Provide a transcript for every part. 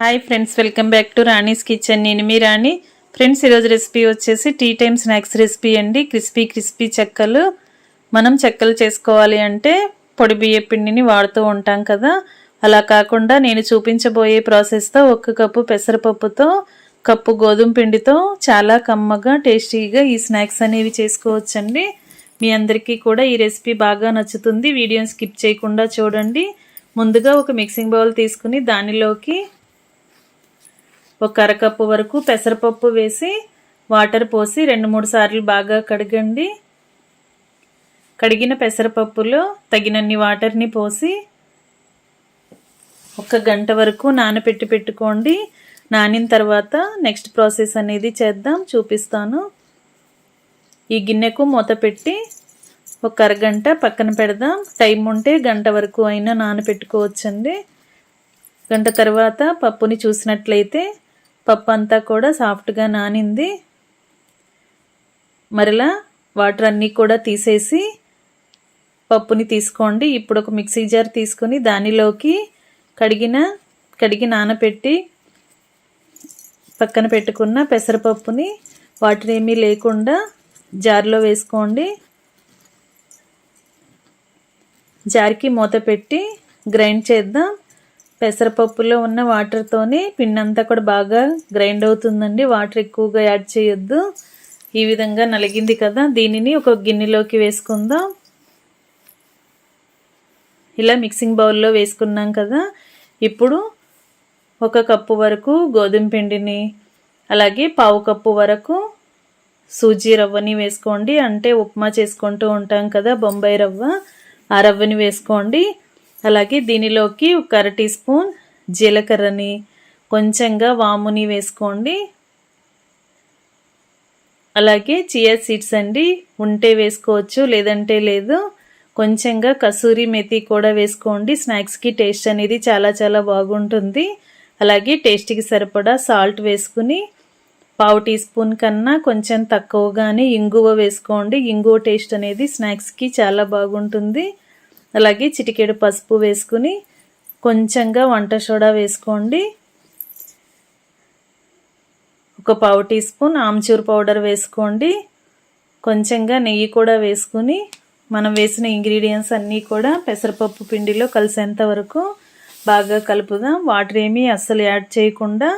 Hi friends welcome back to Rani's kitchen నేను మీ Rani. Friends ఈరోజు రెసిపీ వచ్చేసి టీ టైమ్ స్నాక్స్ రెసిపీ అండి. క్రిస్పీ క్రిస్పీ చెక్కలు. మనం చెక్కలు చేసుకోవాలి అంటే పొడి బియ్య పిండిని వాడుతూ ఉంటాం కదా. అలా కాకుండా నేను చూపించబోయే ప్రాసెస్తో ఒక్క కప్పు పెసరపప్పుతో కప్పు గోధుమ పిండితో చాలా కమ్మగా టేస్టీగా ఈ స్నాక్స్ అనేవి చేసుకోవచ్చండి. మీ అందరికీ కూడా ఈ రెసిపీ బాగా నచ్చుతుంది. వీడియోని స్కిప్ చేయకుండా చూడండి. ముందుగా ఒక మిక్సింగ్ బౌల్ తీసుకుని దానిలోకి ఒక అరకప్పు వరకు పెసరపప్పు వేసి వాటర్ పోసి రెండు మూడు సార్లు బాగా కడగండి. కడిగిన పెసరపప్పులో తగినన్ని వాటర్ని పోసి ఒక గంట వరకు నానపెట్టి పెట్టుకోండి. నానిన తర్వాత నెక్స్ట్ ప్రాసెస్ అనేది చేద్దాం చూపిస్తాను. ఈ గిన్నెకు మూత పెట్టి ఒక అరగంట పక్కన పెడదాం. టైం ఉంటే గంట వరకు అయినా నానపెట్టుకోవచ్చండి. గంట తర్వాత పప్పుని చూసినట్లయితే పప్పు అంతా కూడా సాఫ్ట్గా నానింది. మరలా వాటర్ అన్నీ కూడా తీసేసి పప్పుని తీసుకోండి. ఇప్పుడు ఒక మిక్సీ జార్ తీసుకొని దానిలోకి కడిగిన కడిగి నానపెట్టి పక్కన పెట్టుకున్న పెసరపప్పుని వాటర్ ఏమీ లేకుండా జార్లో వేసుకోండి. జార్కి మూత పెట్టి గ్రైండ్ చేద్దాం. పెసరపప్పులో ఉన్న వాటర్తోని పిండి అంతా కూడా బాగా గ్రైండ్ అవుతుందండి. వాటర్ ఎక్కువగా యాడ్ చేయొద్దు. ఈ విధంగా నలిగింది కదా దీనిని ఒక గిన్నెలోకి వేసుకుందాం. ఇలా మిక్సింగ్ బౌల్లో వేసుకున్నాం కదా ఇప్పుడు ఒక కప్పు వరకు గోధుమ పిండిని అలాగే పావు కప్పు వరకు సూజీ రవ్వని వేసుకోండి. అంటే ఉప్మా చేసుకుంటూ ఉంటాం కదా బొంబాయి రవ్వ. ఆ రవ్వని వేసుకోండి. అలాగే దీనిలోకి ఒక అర టీ స్పూన్ జీలకర్రని కొంచెంగా వాముని వేసుకోండి. అలాగే చియా సీడ్స్ అండి ఉంటే వేసుకోవచ్చు లేదంటే లేదు. కొంచెంగా కసూరి మెతి కూడా వేసుకోండి. స్నాక్స్కి టేస్ట్ అనేది చాలా చాలా బాగుంటుంది. అలాగే టేస్ట్కి సరిపడా సాల్ట్ వేసుకుని పావు టీ స్పూన్ కన్నా కొంచెం తక్కువగానే ఇంగువ వేసుకోండి. ఇంగువ టేస్ట్ అనేది స్నాక్స్కి చాలా బాగుంటుంది. అలాగే చిటికెడు పసుపు వేసుకుని కొంచెంగా వంట సోడా వేసుకోండి. ఒక పావు టీ స్పూన్ ఆమ్చూర్ పౌడర్ వేసుకోండి. కొంచెంగా నెయ్యి కూడా వేసుకుని మనం వేసిన ఇంగ్రీడియంట్స్ అన్నీ కూడా పెసరపప్పు పిండిలో కలిసేంత వరకు బాగా కలుపుదాం. వాటర్ ఏమీ అస్సలు యాడ్ చేయకుండా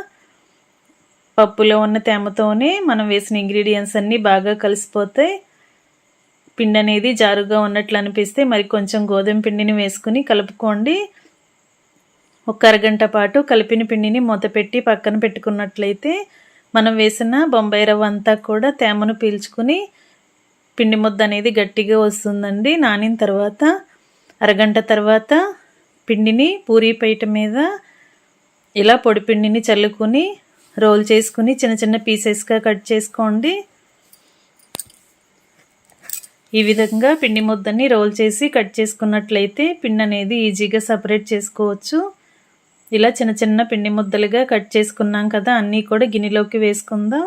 పప్పులో ఉన్న తేమతోనే మనం వేసిన ఇంగ్రీడియంట్స్ అన్నీ బాగా కలిసిపోతాయి. పిండి అనేది జారుగా ఉన్నట్లు అనిపిస్తే మరి కొంచెం గోధుమ పిండిని వేసుకుని కలుపుకోండి. ఒక అరగంట పాటు కలిపిన పిండిని మూత పెట్టి పక్కన పెట్టుకున్నట్లయితే మనం వేసిన బొంబాయి రవ్వ అంతా కూడా తేమను పీల్చుకుని పిండి ముద్ద అనేది గట్టిగా వస్తుందండి. నానిన తర్వాత అరగంట తర్వాత పిండిని పూరీ పైట మీద ఇలా పొడి పిండిని చల్లుకుని రోల్ చేసుకుని చిన్న చిన్న పీసెస్గా కట్ చేసుకోండి. ఈ విధంగా పిండి ముద్దని రోల్ చేసి కట్ చేసుకున్నట్లయితే పిండి అనేది ఈజీగా సపరేట్ చేసుకోవచ్చు. ఇలా చిన్న చిన్న పిండి ముద్దలుగా కట్ చేసుకున్నాం కదా అన్నీ కూడా గిన్నెలోకి వేసుకుందాం.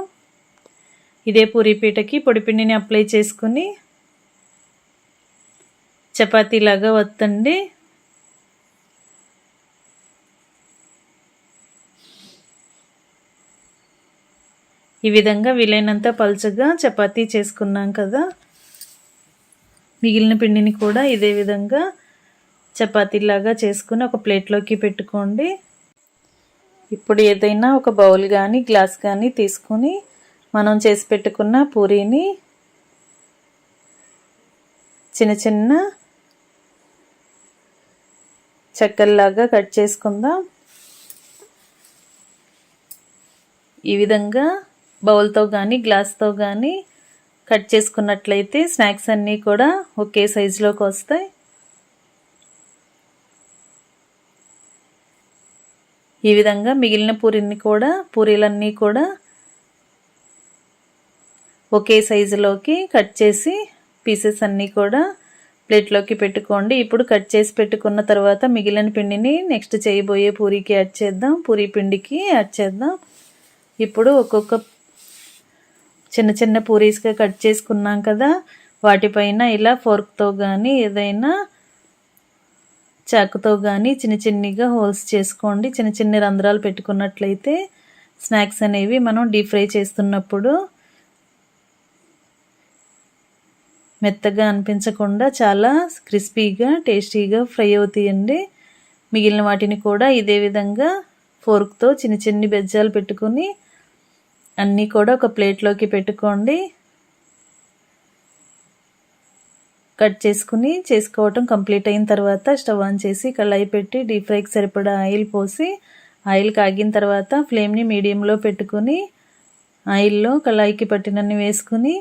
ఇదే పూరీపీటకి పొడిపిండిని అప్లై చేసుకుని చపాతీలాగా వత్తండి. ఈ విధంగా వీలైనంత పలుచగా చపాతీ చేసుకున్నాం కదా మిగిలిన పిండిని కూడా ఇదే విధంగా చపాతీలాగా చేసుకుని ఒక ప్లేట్లోకి పెట్టుకోండి. ఇప్పుడు ఏదైనా ఒక బౌల్ కానీ గ్లాస్ కానీ తీసుకొని మనం చేసి పెట్టుకున్న పూరీని చిన్న చిన్న చెక్కల్లాగా కట్ చేసుకుందాం. ఈ విధంగా బౌల్తో కానీ గ్లాస్తో కానీ కట్ చేసుకున్నట్లయితే స్నాక్స్ అన్నీ కూడా ఒకే సైజులోకి వస్తాయి. ఈ విధంగా మిగిలిన పూరిని కూడా పూరీలన్నీ కూడా ఒకే సైజులోకి కట్ చేసి పీసెస్ అన్నీ కూడా ప్లేట్లోకి పెట్టుకోండి. ఇప్పుడు కట్ చేసి పెట్టుకున్న తర్వాత మిగిలిన పిండిని నెక్స్ట్ చేయబోయే పూరీకి యాడ్ చేద్దాం. పూరీ పిండికి యాడ్ చేద్దాం. ఇప్పుడు ఒక్కొక్క చిన్న చిన్న పూరీస్గా కట్ చేసుకున్నాం కదా వాటిపైన ఇలా ఫోర్క్తో కానీ ఏదైనా చాకుతో కానీ చిన్న చిన్నగా హోల్స్ చేసుకోండి. చిన్న చిన్న రంధ్రాలు పెట్టుకున్నట్లయితే స్నాక్స్ అనేవి మనం డీప్ ఫ్రై చేస్తున్నప్పుడు మెత్తగా అనిపించకుండా చాలా క్రిస్పీగా టేస్టీగా ఫ్రై అవుతాయండి. మిగిలిన వాటిని కూడా ఇదే విధంగా ఫోర్క్తో చిన్న చిన్ని బెజ్జాలు పెట్టుకొని అన్నీ కూడా ఒక ప్లేట్లోకి పెట్టుకోండి. కట్ చేసుకుని చేసుకోవటం కంప్లీట్ అయిన తర్వాత స్టవ్ ఆన్ చేసి కళాయి పెట్టి డీప్ ఫ్రైకి సరిపడా ఆయిల్ పోసి ఆయిల్ కాగిన తర్వాత ఫ్లేమ్ని మీడియంలో పెట్టుకొని ఆయిల్లో కళాయికి పట్టినన్ని వేసుకుని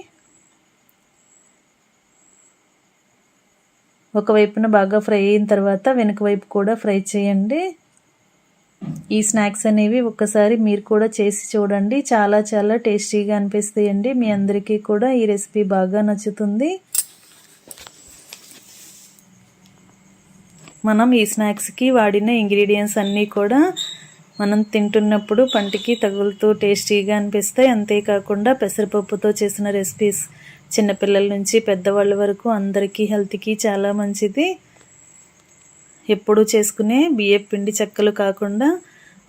ఒకవైపున బాగా ఫ్రై అయిన తర్వాత వెనుక వైపు కూడా ఫ్రై చేయండి. ఈ స్నాక్స్ అనేవి ఒక్కసారి మీరు కూడా చేసి చూడండి. చాలా చాలా టేస్టీగా అనిపిస్తాయండి. మీ అందరికీ కూడా ఈ రెసిపీ బాగా నచ్చుతుంది. మనం ఈ స్నాక్స్కి వాడిన ఇంగ్రీడియంట్స్ అన్నీ కూడా మనం తింటున్నప్పుడు పంటికి తగులుతూ టేస్టీగా అనిపిస్తాయి. అంతేకాకుండా పెసరపప్పుతో చేసిన రెసిపీస్ చిన్నపిల్లల నుంచి పెద్దవాళ్ళ వరకు అందరికీ హెల్త్కి చాలా మంచిది. ఎప్పుడు చేసుకునే బియ్యం పిండి చెక్కలు కాకుండా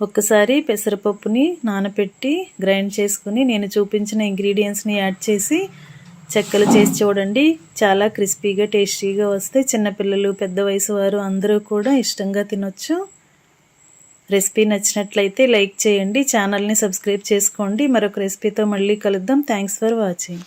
ఒక్కసారి పెసరపప్పుని నానపెట్టి గ్రైండ్ చేసుకుని నేను చూపించిన ఇంగ్రీడియంట్స్ని యాడ్ చేసి చెక్కలు చేసి చూడండి. చాలా క్రిస్పీగా టేస్టీగా వస్తాయి చిన్నపిల్లలు పెద్ద వయసు వారు అందరూ కూడా ఇష్టంగా తినొచ్చు. రెసిపీ నచ్చినట్లయితే లైక్ చేయండి ఛానల్ని సబ్స్క్రైబ్ చేసుకోండి. మరొక రెసిపీతో మళ్ళీ కలుద్దాం. Thanks for watching.